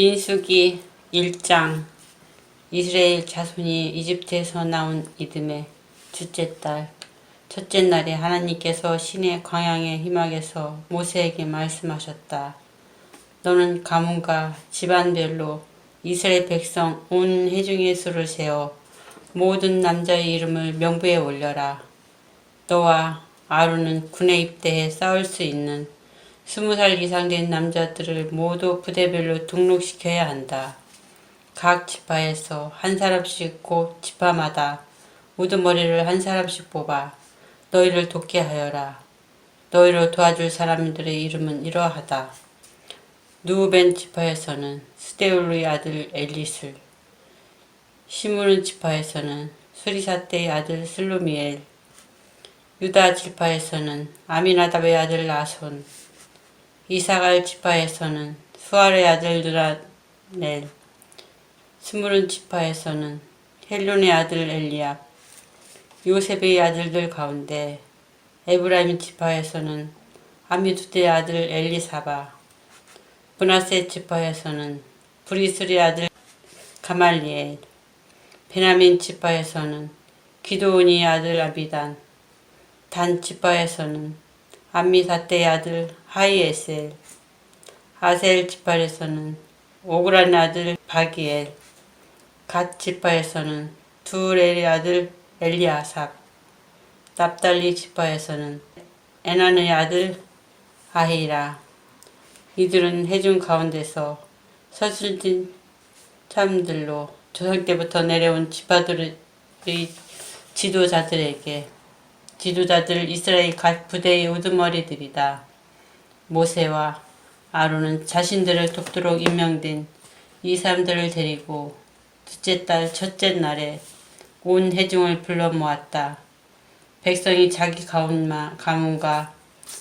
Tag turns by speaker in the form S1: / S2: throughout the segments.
S1: 민수기 1장 이스라엘 자손이 이집트에서 나온 이듬해 둘째 달 첫째 날에 하나님께서 신의 광양의 희막에서 모세에게 말씀하셨다. 너는 가문과 집안별로 이스라엘 백성 온 회중의 수를 세어 모든 남자의 이름을 명부에 올려라. 너와 아론은 군에 입대해 싸울 수 있는 스무 살 이상 된 남자들을 모두 부대별로 등록시켜야 한다. 각 지파에서 한 사람씩 곧 지파마다 우두머리를 한 사람씩 뽑아 너희를 돕게 하여라. 너희를 도와줄 사람들의 이름은 이러하다. 누우벤 지파에서는 스데울루의 아들 엘리슬, 시므론 지파에서는 수리사떼의 아들 슬로미엘, 유다 지파에서는 아미나답의 아들 나손, 이사갈 지파에서는 수알의 아들 느라넬, 스무른 지파에서는 헬론의 아들 엘리압, 요셉의 아들들 가운데 에브라임 지파에서는 아미두대의 아들 엘리사바, 브나세 지파에서는 브리스의 아들 가말리엘, 베냐민 지파에서는 기도온의 아들 아비단, 단 지파에서는 암미사떼의 아들 하이에셀, 아셀 지파에서는 오그란의 아들 바기엘, 갓 지파에서는 두렐의 아들 엘리아삽, 납달리 지파에서는 에나의 아들 아히라. 이들은 해중 가운데서 서술진 참들로 조상 때부터 내려온 지파들의 지도자들에게 지도자들 이스라엘 각 부대의 우두머리들이다. 모세와 아론은 자신들을 돕도록 임명된 이 사람들을 데리고 둘째 달 첫째 날에 온 회중을 불러 모았다. 백성이 자기 가문마, 가문과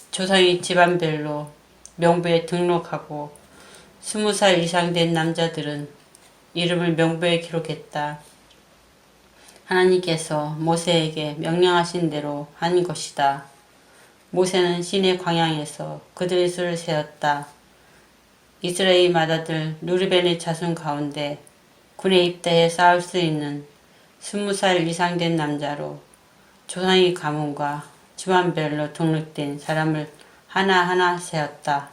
S1: 조상의 집안별로 명부에 등록하고 스무 살 이상 된 남자들은 이름을 명부에 기록했다. 하나님께서 모세에게 명령하신 대로 한 것이다. 모세는 신의 광양에서 그들의 수를 세웠다. 이스라엘 마다들 누르벤의 자손 가운데 군에 입대해 싸울 수 있는 스무 살 이상 된 남자로 조상의 가문과 집안별로 등록된 사람을 하나하나 세웠다.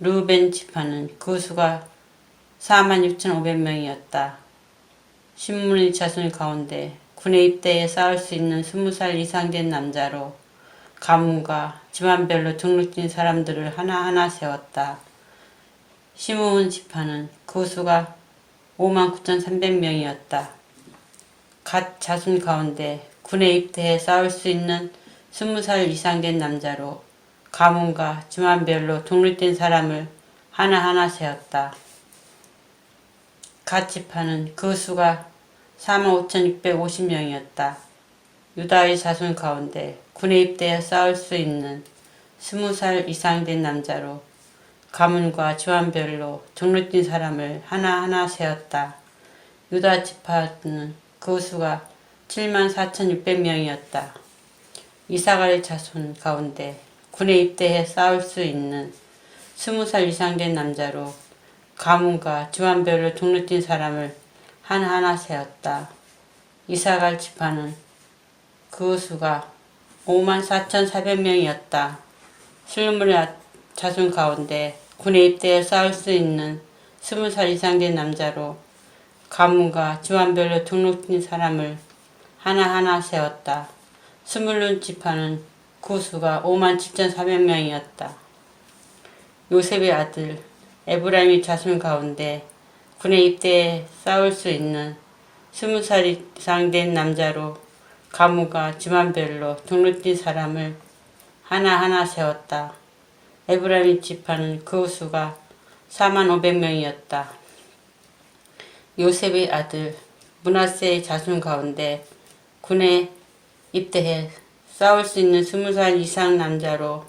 S1: 루벤 지파는 그 수가 46,500명이었다. 신문의 자손 가운데 군에 입대해 싸울 수 있는 스무 살 이상 된 남자로 가문과 집안별로 등록된 사람들을 하나하나 세웠다. 시므온 지파는 그 수가 59,300명이었다. 갓 자손 가운데 군에 입대해 싸울 수 있는 스무 살 이상 된 남자로 가문과 집안별로 등록된 사람을 하나하나 세웠다. 갓 지파는 그 수가 45,650명이었다. 유다의 자손 가운데 군에 입대해 싸울 수 있는 스무 살 이상 된 남자로 가문과 집안별로 등록된 사람을 하나하나 세웠다. 유다 지파는 그 수가 74,600명이었다. 이사갈의 자손 가운데 군에 입대해 싸울 수 있는 스무 살 이상 된 남자로 가문과 집안별로 등록된 사람을 하나하나 세웠다. 이사갈 지파는 그 수가 54,400명이었다. 슬물의 자손 가운데 군에 입대해 싸울 수 있는 스무 살 이상 된 남자로 가문과 집안별로 등록된 사람을 하나하나 세웠다. 스물룬 지파는 그 수가 57,400명이었다. 요셉의 아들 에브라임의 자손 가운데 군에 입대해 싸울 수 있는 스무 살 이상 된 남자로 가무가 집안별로 등록된 사람을 하나하나 세웠다. 에브라임 지파는 그 수가 4만 500명이었다. 요셉의 아들 문하세의 자손 가운데 군에 입대해 싸울 수 있는 스무 살 이상 남자로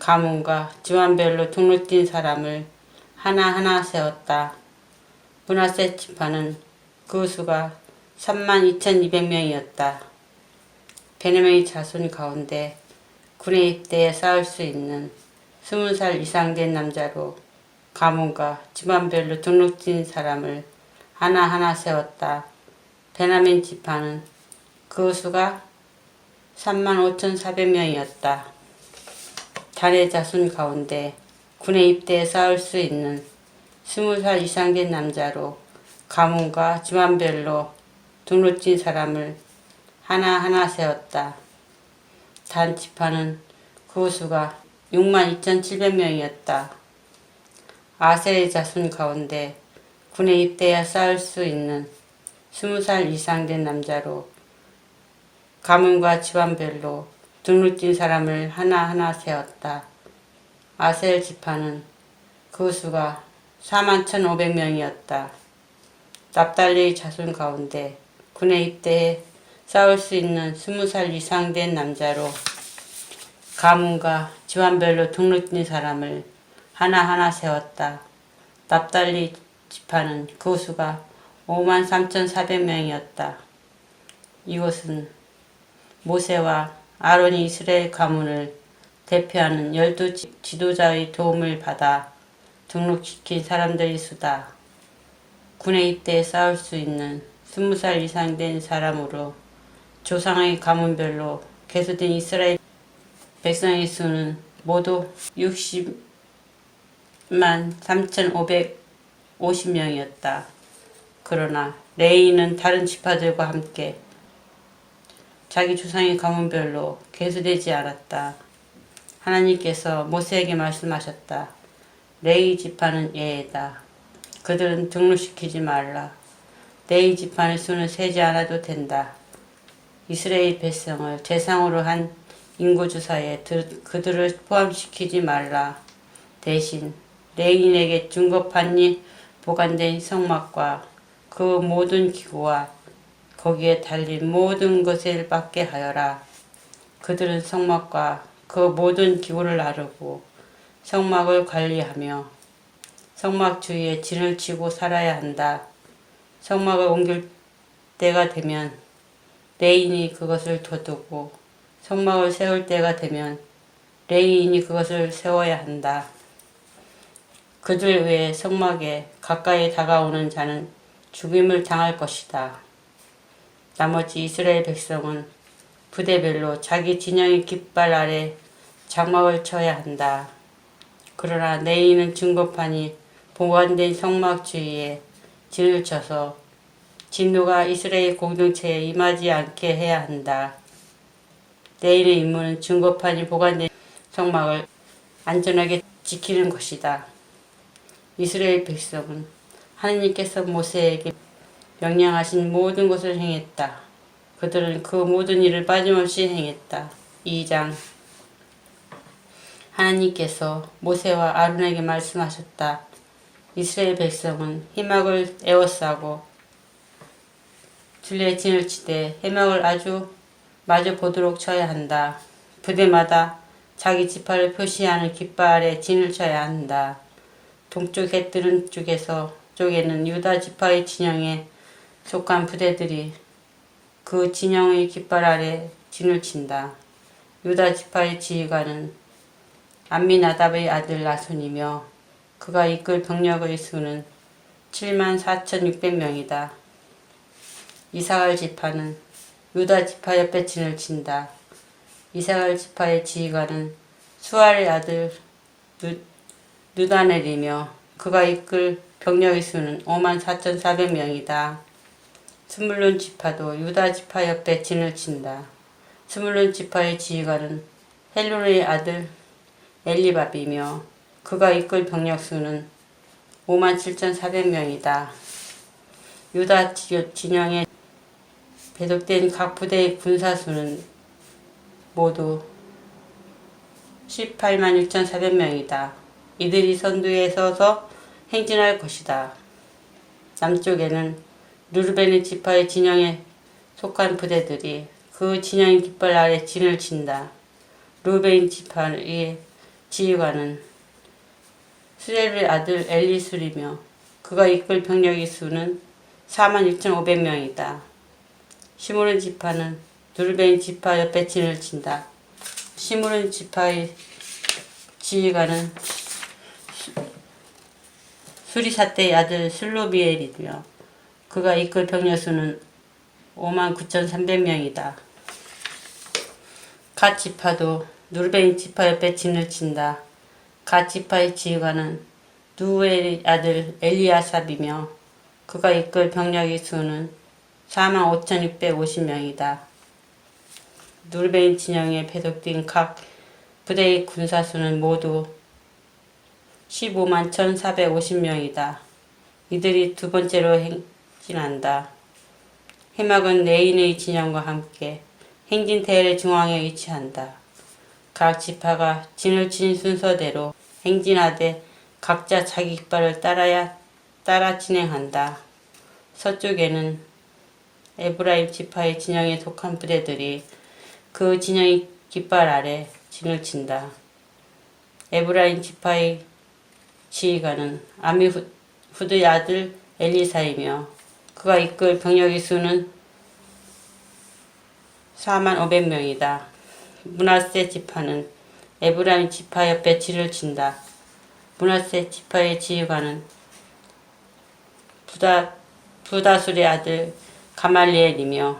S1: 가문과 집안별로 등록된 사람을 하나하나 세웠다. 문하세 지파는 그 수가 3만 2,200명이었다. 베네명의 자손 가운데 군에 입대해 싸울 수 있는 스무 살 이상 된 남자로 가문과 집안별로 등록진 사람을 하나하나 세웠다. 베냐민 지파는 그 수가 35,400명이었다. 단의 자손 가운데 군에 입대해 싸울 수 있는 20살 이상 된 남자로 가문과 집안별로 등록진 사람을 하나하나 세웠다. 단 지파는 그 수가 62,700명이었다. 아셀의 자손 가운데 군에 입대해 싸울 수 있는 20살 이상 된 남자로 가문과 집안별로 등록진 사람을 하나하나 세웠다. 아셀 지파는 그 수가 41,500명이었다. 납달리 자손 가운데 군에 입대해 싸울 수 있는 20살 이상 된 남자로 가문과 집안별로 등록된 사람을 하나하나 세웠다. 납달리 지파는 그 수가 5만 3,400명이었다. 이곳은 모세와 아론이 이스라엘 가문을 대표하는 열두 지- 지도자의 도움을 받아 등록시킨 사람들의 수다. 군에 입대해 싸울 수 있는 20살 이상 된 사람으로 조상의 가문별로 개수된 이스라엘 백성의 수는 모두 60만 3,550명이었다. 그러나 레이는 다른 지파들과 함께 자기 조상의 가문별로 개수되지 않았다. 하나님께서 모세에게 말씀하셨다. 레이 지파는 예외다. 그들은 등록시키지 말라. 레이 지파의 수는 세지 않아도 된다. 이스라엘 백성을 대상으로 한 인구조사에 들- 그들을 포함시키지 말라. 대신 레인에게 중급한이 보관된 성막과 그 모든 기구와 거기에 달린 모든 것을 받게 하여라. 그들은 성막과 그 모든 기구를 나르고 성막을 관리하며 성막 주위에 진을 치고 살아야 한다. 성막을 옮길 때가 되면 레인이 그것을 둬두고 성막을 세울 때가 되면 레인이 그것을 세워야 한다. 그들 외에 성막에 가까이 다가오는 자는 죽임을 당할 것이다. 나머지 이스라엘 백성은 부대별로 자기 진영의 깃발 아래 장막을 쳐야 한다. 그러나 레이는 증거판이 보관된 성막 주위에 진을 쳐서 진노가 이스라엘 공동체에 임하지 않게 해야 한다. 레이의 임무는 증거판이 보관된 성막을 안전하게 지키는 것이다. 이스라엘 백성은 하나님께서 모세에게 명령하신 모든 것을 행했다. 그들은 그 모든 일을 빠짐없이 행했다. 2장 하나님께서 모세와 아론에게 말씀하셨다. 이스라엘 백성은 희막을 에워싸고 둘레 진을 치되 해막을 아주 마주 보도록 쳐야 한다. 부대마다 자기 지파를 표시하는 깃발에 진을 쳐야 한다. 동쪽 해 뜨는 쪽에서 쪽에는 유다 지파의 진영에 속한 부대들이 그 진영의 깃발 아래 진을 친다. 유다 지파의 지휘관은 암미나답의 아들 나손이며 그가 이끌 병력의 수는 7만 4,600명이다. 이사갈 지파는 유다 지파 옆에 진을 친다. 이사갈 지파의 지휘관은 수알의 아들 누, 누다넬이며 그가 이끌 병력의 수는 5만 4,400명이다. 스물론 지파도 유다 지파 옆에 진을 친다. 스물론 지파의 지휘관은 헬론의 아들 엘리밥이며 그가 이끌 병력 수는 5만 7,400명이다. 유다 지- 진영에 배속된 각 부대의 군사 수는 모두 18만 6,400명이다. 이들이 선두에 서서 행진할 것이다. 남쪽에는 루르베네 지파의 진영에 속한 부대들이 그 진영의 깃발 아래 진을 친다. 루베인 지파의 지휘관은 수레르의 아들 엘리술이며 그가 이끌 병력의 수는 46,500명이다. 시므론 지파는 누르베인 지파 옆에 진을 친다. 시므론 지파의 지휘관은 수리사대의 아들 슬로비엘이며 그가 이끌 병력 수는 5만 9,300명이다. 갓 지파도 누르베인 지파 옆에 진을 친다. 갓 지파의 지휘관은 누엘의 아들 엘리아삽이며 그가 이끌 병력의 수는 4만 5,650명이다. 누르베인 진영에 배속된 각 부대의 군사수는 모두 15만 1,450명이다. 이들이 두 번째로 행진한다. 해막은 레인의 진영과 함께 행진 대열의 중앙에 위치한다. 각 지파가 진을 친 순서대로 행진하되 각자 자기 깃발을 따라야 따라 진행한다. 서쪽에는 에브라임 지파의 진영에 속한 부대들이 그 진영의 깃발 아래 진을 친다. 에브라임 지파의 지휘관은 아미후드의 아들 엘리사이며 그가 이끌 병력의 수는 4만 500명이다. 문하세 지파는 에브라임 지파 옆에 진을 친다. 문하세 지파의 지휘관은 부다, 부다술의 아들 가말리엘이며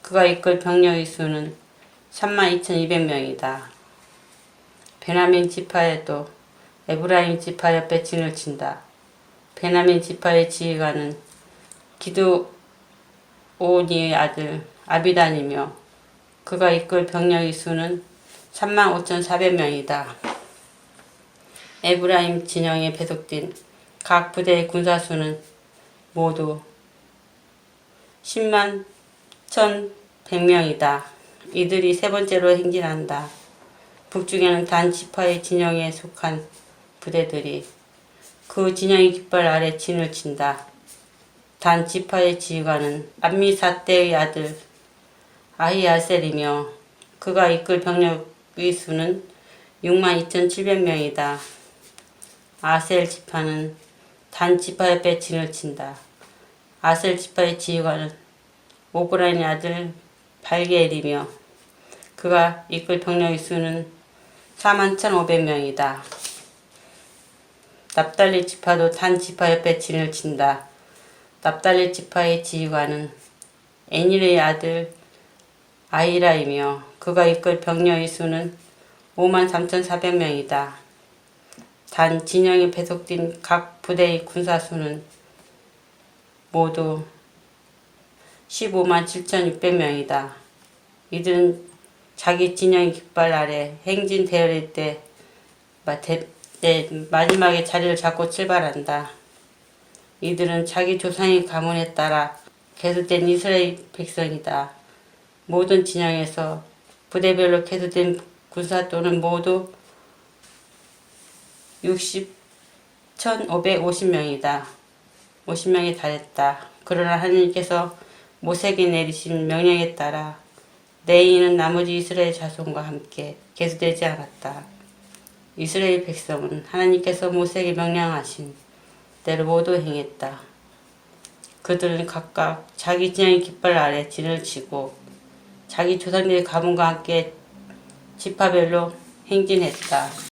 S1: 그가 이끌 병력의 수는 32,200명이다. 베나민 지파에도 에브라임 지파 옆에 진을 친다. 베나민 지파의 지휘관은 기드오니의 아들 아비단이며 그가 이끌 병력의 수는 35,400명이다. 에브라임 진영에 배속된 각 부대의 군사수는 모두 10만 1,100명이다. 이들이 세 번째로 행진한다. 북중에는 단 지파의 진영에 속한 부대들이 그 진영의 깃발 아래 진을 친다. 단 지파의 지휘관은 암미사대의 아들 아히아셀이며 그가 이끌 병력의 수는 6만 2,700명이다. 아셀 지파는 단 지파 옆에 진을 친다. 아셀 지파의 지휘관은 오브라인의 아들 발게엘이며 그가 이끌 병력의 수는 4만 1,500명이다. 납달리 지파도 단 지파 옆에 진을 친다. 납달리 지파의 지휘관은 애닐의 아들 아이라이며 그가 이끌 병력의 수는 5만 3,400명이다. 단 진영에 배속된 각 부대의 군사수는 모두 15만 7,600명이다. 이들은 자기 진영의 깃발 아래 행진 대열일 때, 때 마지막에 자리를 잡고 출발한다. 이들은 자기 조상의 가문에 따라 개수된 이스라엘 백성이다. 모든 진영에서 부대별로 개수된 군사 또는 모두 60, 1550명이다. 50명에 달했다. 그러나 하나님께서 모세에게 내리신 명령에 따라 내인은 나머지 이스라엘 자손과 함께 개수되지 않았다. 이스라엘 백성은 하나님께서 모세에게 명령하신 대로 모두 행했다. 그들은 각각 자기 진영의 깃발 아래 진을 치고 자기 조상들의 가문과 함께 지파별로 행진했다.